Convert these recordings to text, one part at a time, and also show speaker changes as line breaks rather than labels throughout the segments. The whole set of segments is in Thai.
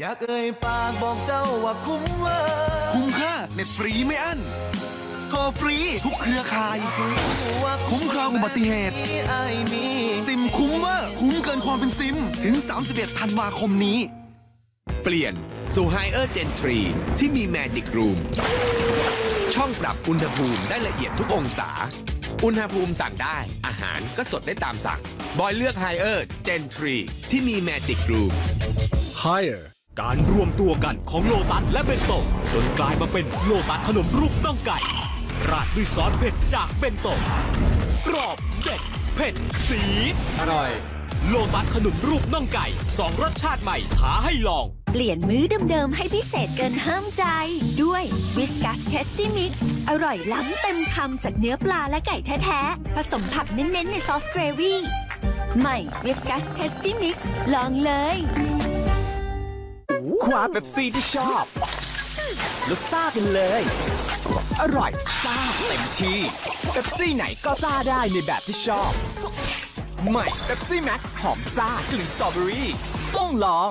อยากเอ่ยปากบอกเจ้าว่าคุ้มเว่า
คุ้มค่าเน็ตฟรีไม่อั้นโทรฟรีทุกเครือข่าย คุ้มครองอุบัติเหตุ
ไอ้มี
ซิมคุ้มเวอร์คุ้มเกินความเป็นซิม ถึง 31 ธันวาคมนี้
เปลี่ยนสู่ Higher Gen 3ที่มี Magic Room ช่องปรับอุณหภูมิได้ละเอียดทุกองศา อุณหภูมิสั่งได้ อาหารก็สดได้ตามสั่ง บอยเลือก Higher Gen 3ที่มี Magic Room
Higher การรวมตัวกันของโลตัสและเบนโตะจนกลายมาเป็นโลตัสขนมรูปน่องไก่ ราดด้วยซอสเผ็ดจากเบนโตะกรอบเด็ดเผ็ดสีดอร่อย โลตัสขนมรูปน่องไก่สองรสชาติใหม่ท้าให้ลอง
เปลี่ยนมื้อเดิมๆให้พิเศษเกินห้ามใจ ด้วย Whiskas Tasty Mix อร่อยล้ำเต็มคำจากเนื้อปลาและไก่แท้ๆ ผสมผักเน้นๆ ในซอสเกรวี่ใหม่ Whiskas Tasty Mix ลองเลย
คว้าเป๊ปซี่ที่ชอบแล้วซ่ากันเลย อร่อยซ่าเต็มที่เป๊ปซี่ไหนก็ซ่าได้ในแบบที่ชอบใหม่เป๊ปซี่แม็กซ์หอมซ่ากลิ่นสตรอเบอรี่ต้องลอง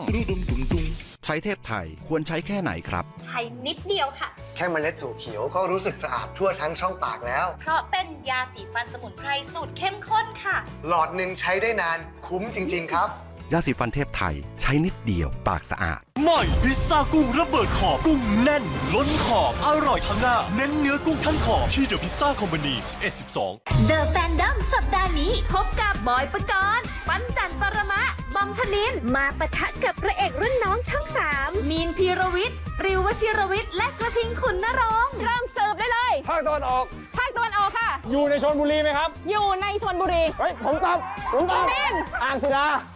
ใช้เทพไทยควรใช้แค่ไหนครับ
ใช้นิดเดียวค่ะ
แค่เมล็ดถั่วเขียวก็รู้สึกสะอาดทั่วทั้งช่องปากแล้ว
เพราะเป็นยาสีฟันสมุนไพรสูตรเข้มข้นค่ะ
หลอดหนึ่งใช้ได้นานคุ้มจริง ๆ ครับ
ยาสีฟันเทพไทยใช้นิดเดียวปากสะอาด
ใหม่พิซซ่ากุ้งระเบิดขอบกุ้งแน่น ล้นขอบ อร่อยทั้งหน้า เน้นเนื้อกุ้งทั้งขอบที่เดอะพิซซ่าคอมพานี11 12
The Fandom สัปดาห์นี้พบกับบอยปกรณ์ปันจันปรมะ บอมธนิน มาปะทะกับพระเอกรุ่นน้องช่องสามมีนพีรวิทย์ริววชิรวิทย์และกระทิงขุนนรงค์เริ่มเสิร์ฟได้เลย
ภาคตะวันออก
ภาคตะวันออกค่ะ
อยู่ในชนบุรีไหมครับ
อยู่ในชนบุรี
เฮ้ย ผมตอบผมตอบ
เล่น
อ่างศิลา
ถูกต้อง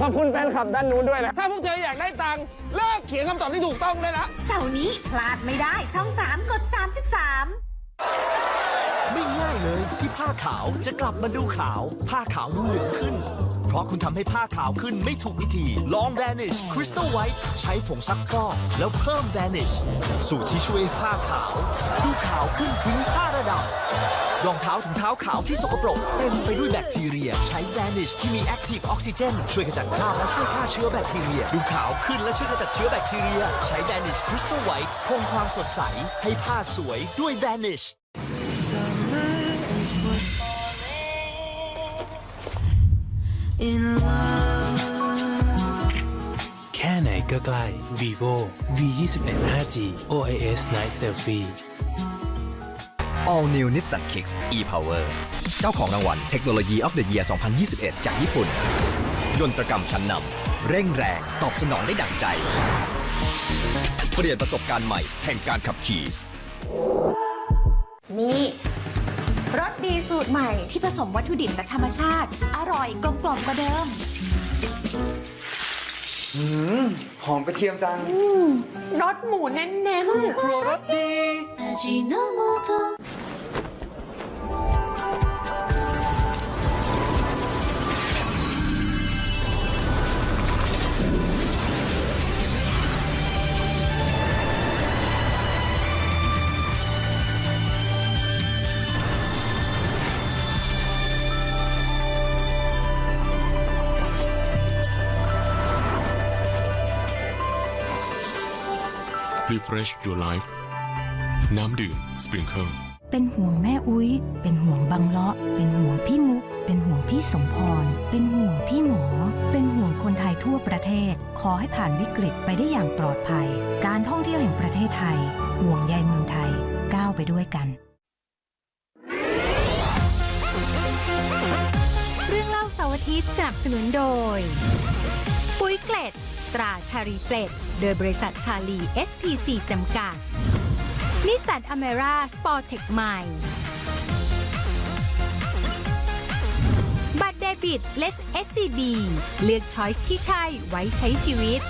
ขอบคุณแฟนคลับด้านนู้นด้วยนะ ถ้าพวกเธออยากได้ตังค์เลิกเขียนคำตอบที่ถูกต้องได้แล้ว
เสาร์นี้พลาดไม่ได้ช่อง 3 กด 33
ไม่ง่ายเลย ที่ผ้าขาวจะกลับมาดูขาว ผ้าขาวดูเหลืองขึ้น เพราะคุณทำให้ผ้าขาวขึ้นไม่ถูกวิธีลอง Vanish Crystal White ใช้ผงซักฟอกแล้วเพิ่ม Vanish สูตรที่ช่วยผ้าขาว ดูขาวขึ้นถึง 5 ระดับรองเท้าถุงเท้าขาวที่สกปรกเต็มไปด้วยแบคทีเรีย ใช้ Vanish ที่มี Active Oxygen ช่วยขจัดคราบและช่วยฆ่าเชื้อแบคทีเรีย ดูขาวขึ้นและช่วยขจัดเชื้อแบคทีเรีย ใช้ Vanish Crystal White คงความสดใส ให้ผ้าสวยด้วย Vanish
ๆแค่ไหนก็ใกล้ vivo v 2 1 5g OIS Night Selfie
All New Nissan Kicks e-Power เจ้าของรางวัลเทคโนโลยี of the Year 2021 จากญี่ปุ่น ยนตรกรรมชั้นนำ เร่งแรง ตอบสนองได้ดั่งใจ เปลี่ยนประสบการณ์ใหม่แห่งการขับขี่
นี่ร สดีสูตรใหม่ที่ผสมวัตถุดิบจากธรรมชาติ อร่อยกลมกล่อมกว่าเดิม
หอมกระเทียมจัง
รสหมูเน้นๆ
ครัวรสดี
Refresh your life น้ำดื่ม Sprinkle
เป็นห่วงแม่อุ้ย เป็นห่วงบังเลาะ เป็นห่วงพี่มุก เป็นห่วงพี่สมพร เป็นห่วงพี่หมอ เป็นห่วงคนไทยทั่วประเทศ ขอให้ผ่านวิกฤตไปได้อย่างปลอดภัย การท่องเที่ยวแห่งประเทศไทย ห่วงใยเมืองไทย ก้าวไปด้วยกัน
เรื่องเล่าเสาร์อาทิตย์สนับสนุนโดย ปุ๋ยเกล็ด ตราชารีเฟล็ดโดยบริษัทชาลี SPC จำกัด นิสสันอเมร่าสปอร์เทคใหม่ บัตรเดบิตเลส SCB เลือกช้อยส์ที่ใช่ไว้ใช้ชีวิต